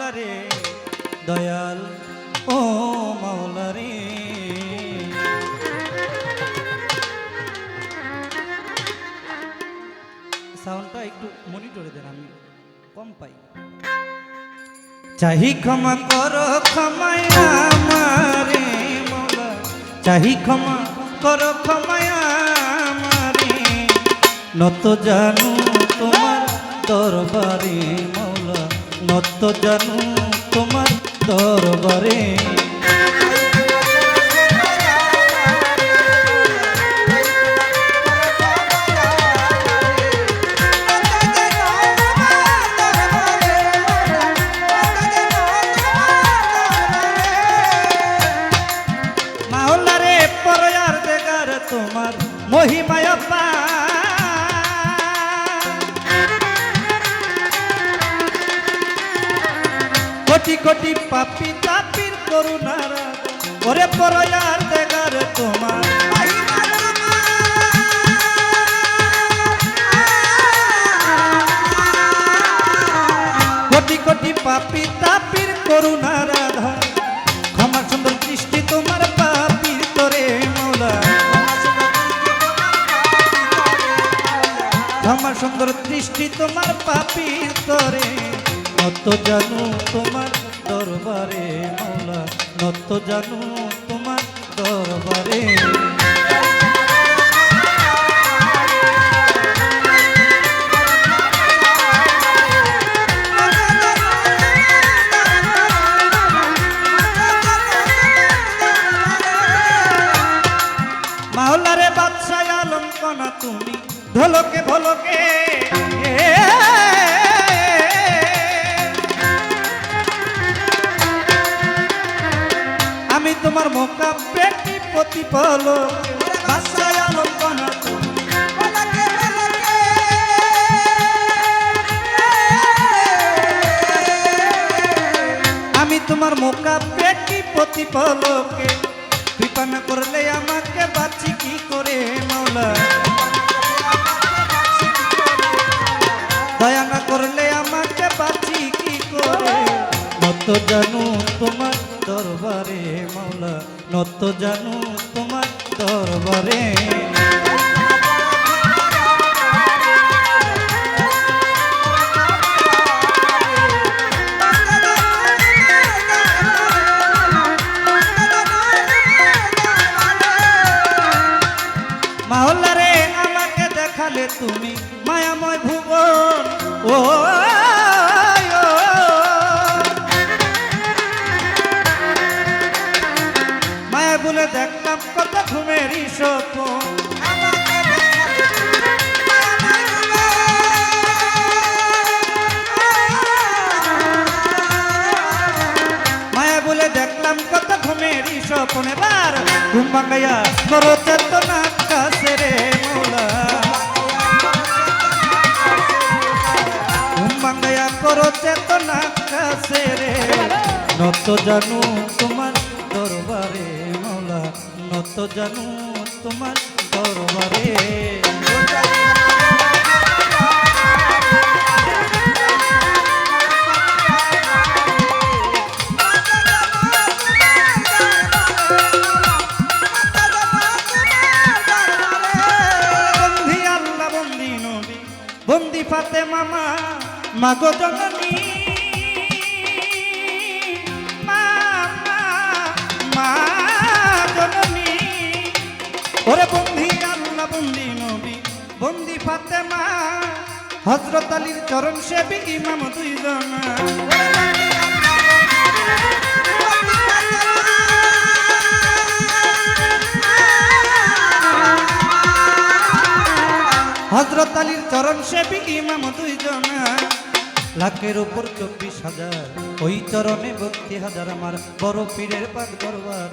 মাওলা রে, দয়াল। ও মাওলা রে। সাউন্ডটা একটু মনিটরে দেন, আমি কম পাই। চাহি ক্ষমা কর, ক্ষমায় আমারে মাওলা। চাহি ক্ষমা কর নত জানু তোমার দরবারে মাওলা। নত জানু তোমার দরবারে। কোটি পাপি তাপির করুণার ওরে পরয়ার দেগার তোমার। কোটি কোটি পাপি তাপির করুণার আধার ক্ষমা সুন্দর দৃষ্টি তোমার পাপির তোরে মৌলা। ক্ষমা সুন্দর দৃষ্টি তোমার পাপির তোরে নত জানু তোমার দরবারে মৌলা নত জানু তোমার দরবারে। পেটি প্রতিফল বাদশাহ আলম আমি তোমার মোকা পেটি প্রতিফলকে কৃপা না করলে আমাকে বাঁচি কি করে, মাওলা? দয়া না করলে আমাকে বাঁচি কি করে? নত জানু নত জানু তোমার দরবারে। দেখলাম কত ঘুমেরই মায়া বলে দেখলাম কত ঘুমেরই স্বপন এবার ঘুম ভাঙাইয়া করো চেতনা কাছে রে। নত জানু তোমার নত জানু তোমার দরবারে। বন্দি ফাতে মামা মাগো জননী। ওরে বন্ধি বন্দি নবী, বন্দি ফাতেমা হজরত আলীর চরণ সেবী ইমাম দুইজন। হজরত আলীর চরণ সেবী ইমাম দুইজন। লাখের উপর চব্বিশ হাজার, ওই চরণে ভক্তি হাজার আমার বড় পীরের পাক দরবার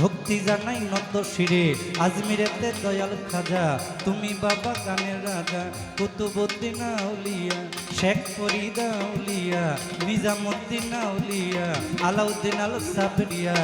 ভক্তি জানাই নত শিরে। আজমিরেতে দয়াল খাজা তুমি বাবা গানের রাজা। কুতুবুদ্দিন আউলিয়া, শেখ ফরিদা আউলিয়া, নিজামুদ্দিন আউলিয়া, আলাউদ্দিন আল সাবরিয়া।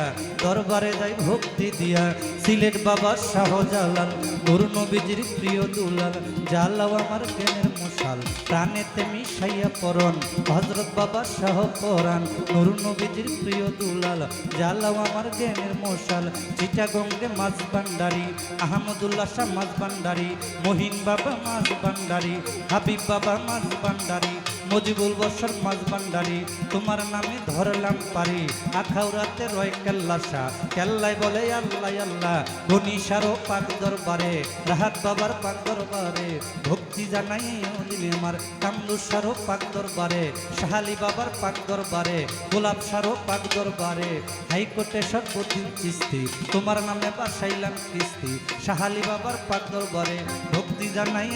দরবারে যাই ভক্তি দিয়া। সিলেট বাবা শাহজালাল, গুরু নবীজির প্রিয় দুলাল। জালাও আমার জ্ঞানের মশাল। প্রাণেতে মিশাইয়া পরন হজরত বাবা শাহ পরাণ। নুর নবীজির প্রিয় দুলাল। জালাও আমার জ্ঞানের মশাল। চিটাগঙ্গে মাছ ভান্ডারি, আহমদুল্লাহ শাহ মাছ ভান্ডারি, মহিন বাবা মাছ ভান্ডারি, হাবিব বাবা মাছ ভান্ডারি, মজিবুল বসর মাছ ভান্ডারি, তোমার নামে ধরলাম পারি। আখাউরাতে রয় কেল্লা শাহ কেল্লাই বলে আল্লাহ আল্লাহ। গনিসারও পাক দরবারে, রাহাত বাবার পাক দরবারে, ভক্তি জানাই দিলে আমার কামদুসারও পাক দরবারে, শাহালি বাবার পাক দরবারে, গোলাপ সারও পাক দরবারে। হাইকোর্টে সর্বদিন কিস্তি, তোমার নামে বাসাইলাম কিস্তি। শাহালি বাবার পাক দরবারে, ভক্তি জানাই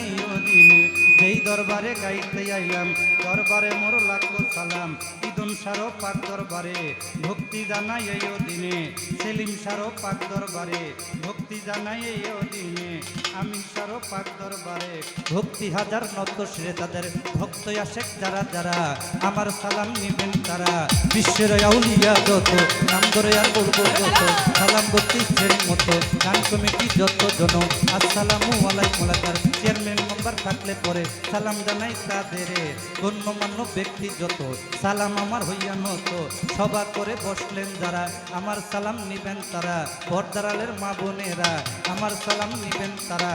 দিলে যেই দরবারে গাইতে আইলাম, দরবারে মোর লাগল সালাম। ইদুন সারো পাক দরবারে, ভক্তি জানাই এই দিনে সেলিম সারো পাক দরবারে, ভক্তি জানাই এই দিনে আমি সারো পাক দরবারে ভক্তি হাজার নত শ্রে তাদের ভক্ত আসে যারা যারা। আমার সালাম নিবেন তারা। বিশ্বের আউলিয়া যত, নাম ধরে আর বলব যত। সালাম ভক্তি মতো, গান কমিটি যত জন। আসসালামু আলাইকুম চেয়ারম্যান মেম্বার থাকলে পরে সালাম জানাই তাদের। গণ্যমান্য ব্যক্তি যত, সালাম আমার হইয়া নত। সভা করে বসলেন যারা, আমার সালাম নিবেন তারা। পর্দারালের মা বোনেরা, আমার সালাম নিবেন তারা।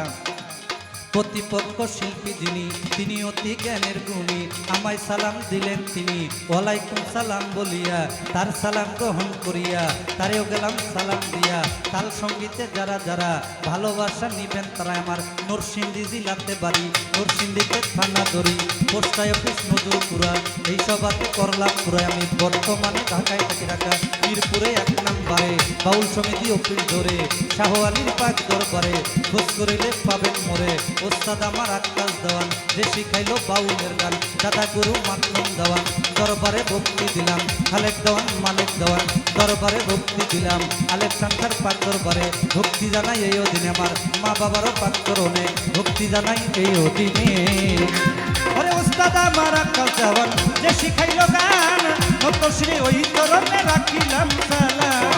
প্রতিপক্ষ শিল্পী যিনি, তিনি অতি জ্ঞানের গুণী। আমায় সালাম দিলেন তিনি। ওয়ালাইকুম সালাম বলিয়া, তার সালাম গ্রহণ করিয়া, তারেও গেলাম সালাম দিয়া। তাল সঙ্গীতে যারা যারা ভালোবাসা নিবেন তারা আমার নরসিংদী জিলাতে বাড়ি, নরসিংদীতে থানা ধরি। পোস্টায় অফিস নজরপুরা, এই সভাতে করলাম পুরায় আমি। বর্তমানে ঢাকায় থাকি রাখা মিরপুরে এক নাম্বারে বাউল সমিতি অফিস ধরে শাহ আলীর পাক দরবারে খোঁজ করিলে পাবেন মোরে। ওস্তাদ আমার আকাশ দেওয়ান, যে শিখাইলো বাউলের গান। দাদা গুরু মাতলুম দেওয়ান, দরবারে ভক্তি দিলাম। খালেক দেওয়ান, মালিক দেওয়ান, দরবারে ভক্তি দিলাম। আলেক সংখ্যার পাক দরবারে ভক্তি জানাই এই অধীনে আমার। মা বাবারও পাক করণে ভক্তি জানাই এই অধীনে। আমার আকাশ দেওয়ান যে শিখাইলো গান কত শ্রী ওই তরণে রাখিলাম সালাম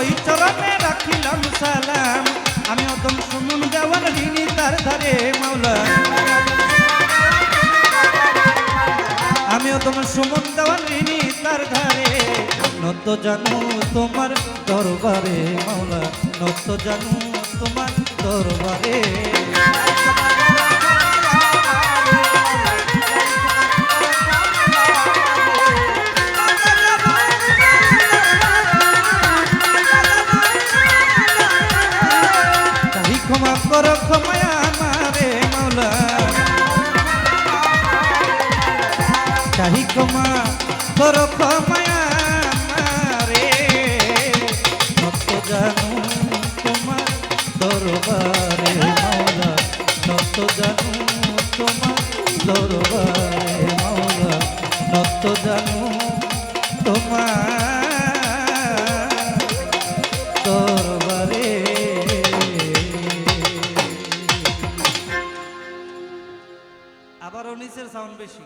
ওই চরণে রাখিলাম সালাম। আমি অদম সুমন দেওয়ান ঋণী তার ধারে মাওলা। আমি অদম সুমন দেওয়ান ঋণী তার ধারে। নত জানু তোমার দরবারে, মাওলা নত জানু তোমার দরবারে। ক্ষমা কর ক্ষমায় আমারে, মাওলা। চাহি ক্ষমা দরবারে মাওলা তোমার দরবারে। আবারও নিচের সাউন্ড বেশি।